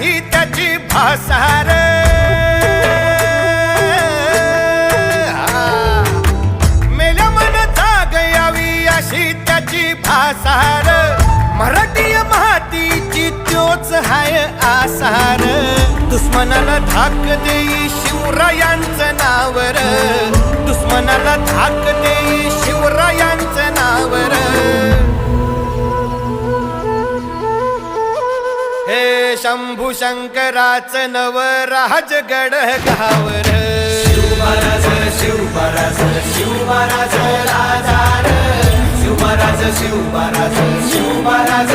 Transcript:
कशी त्याची भासार. हा. मेल्या मन जाग यावी अशी त्याची भासार. मराठी मातीची त्योच हाय आसार. दुश्मनाला धाक देई शिवरायांचं नावर. दुश्मनाला धाक देई शंभू शंकराच नव राजगड गावर शिवराज शिवराज शिवराज राजा शिवराज शिवराज शिवराज